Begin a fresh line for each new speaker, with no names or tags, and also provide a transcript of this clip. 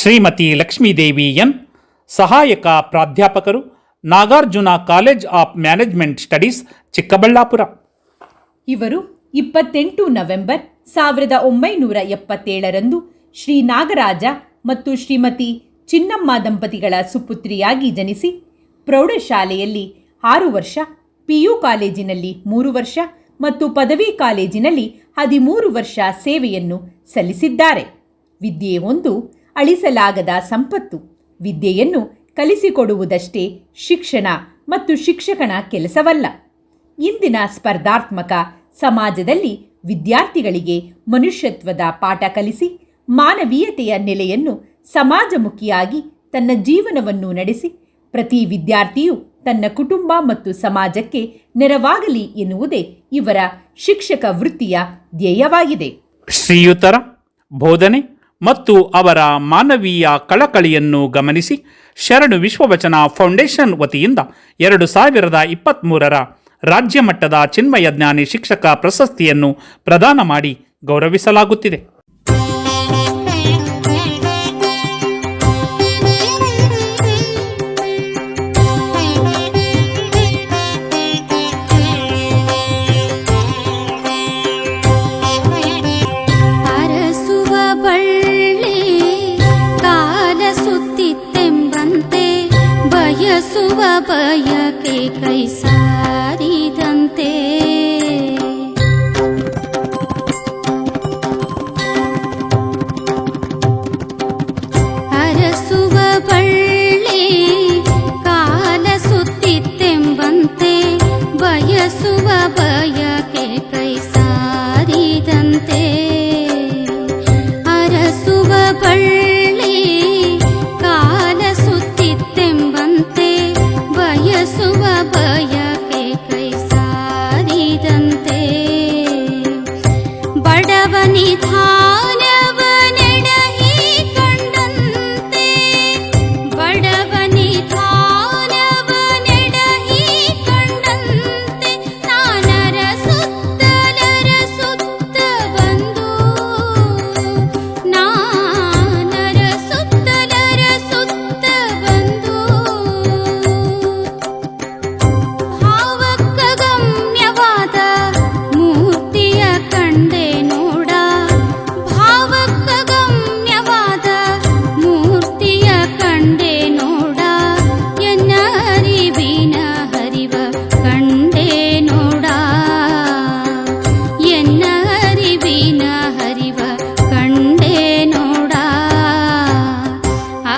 Shrimati Lakshmidevi N ಸಹಾಯಕ ಪ್ರಾಧ್ಯಾಪಕರು, Nagarjuna college of management studies, Chikkaballapur.
ಇವರು ಇಪ್ಪತ್ತೆಂಟು ನವೆಂಬರ್ ಸಾವಿರದ ಒಂಬೈನೂರ ಎಪ್ಪತ್ತೇಳರಂದು ಶ್ರೀ ನಾಗರಾಜ ಮತ್ತು ಶ್ರೀಮತಿ ಚಿನ್ನಮ್ಮ ದಂಪತಿಗಳ ಸುಪುತ್ರಿಯಾಗಿ ಜನಿಸಿ ಪ್ರೌಢಶಾಲೆಯಲ್ಲಿ ಆರು ವರ್ಷ, ಪಿಯು ಕಾಲೇಜಿನಲ್ಲಿ ಮೂರು ವರ್ಷ ಮತ್ತು ಪದವಿ ಕಾಲೇಜಿನಲ್ಲಿ ಹದಿಮೂರು ವರ್ಷ ಸೇವೆಯನ್ನು ಸಲ್ಲಿಸಿದ್ದಾರೆ. ವಿದ್ಯೆ ಒಂದು ಅಳಿಸಲಾಗದ ಸಂಪತ್ತು, ವಿದ್ಯೆಯನ್ನು ಕಲಿಸಿಕೊಡುವುದಷ್ಟೇ ಶಿಕ್ಷಣ ಮತ್ತು ಶಿಕ್ಷಕನ ಕೆಲಸವಲ್ಲ. ಇಂದಿನ ಸ್ಪರ್ಧಾತ್ಮಕ ಸಮಾಜದಲ್ಲಿ ವಿದ್ಯಾರ್ಥಿಗಳಿಗೆ ಮನುಷ್ಯತ್ವದ ಪಾಠ ಕಲಿಸಿ, ಮಾನವೀಯತೆಯ ನೆಲೆಯನ್ನು ಸಮಾಜಮುಖಿಯಾಗಿ ತನ್ನ ಜೀವನವನ್ನು ನಡೆಸಿ, ಪ್ರತಿ ವಿದ್ಯಾರ್ಥಿಯು ತನ್ನ ಕುಟುಂಬ ಮತ್ತು ಸಮಾಜಕ್ಕೆ ನೆರವಾಗಲಿ ಎನ್ನುವುದೇ ಇವರ ಶಿಕ್ಷಕ ವೃತ್ತಿಯ ಧ್ಯೇಯವಾಗಿದೆ.
ಶ್ರೀಯುತರ ಬೋಧನೆ ಮತ್ತು ಅವರ ಮಾನವೀಯ ಕಳಕಳಿಯನ್ನು ಗಮನಿಸಿ ಶರಣು ವಿಶ್ವವಚನ ಫೌಂಡೇಶನ್ ವತಿಯಿಂದ ಎರಡು ಸಾವಿರದ ಇಪ್ಪತ್ತ್ಮೂರರ ರಾಜ್ಯ ಮಟ್ಟದ ಚಿನ್ಮಯ ಜ್ಞಾನಿ ಶಿಕ್ಷಕ ಪ್ರಶಸ್ತಿಯನ್ನು ಪ್ರದಾನ ಮಾಡಿ ಗೌರವಿಸಲಾಗುತ್ತಿದೆ.
सुवपय ते कैसा 你他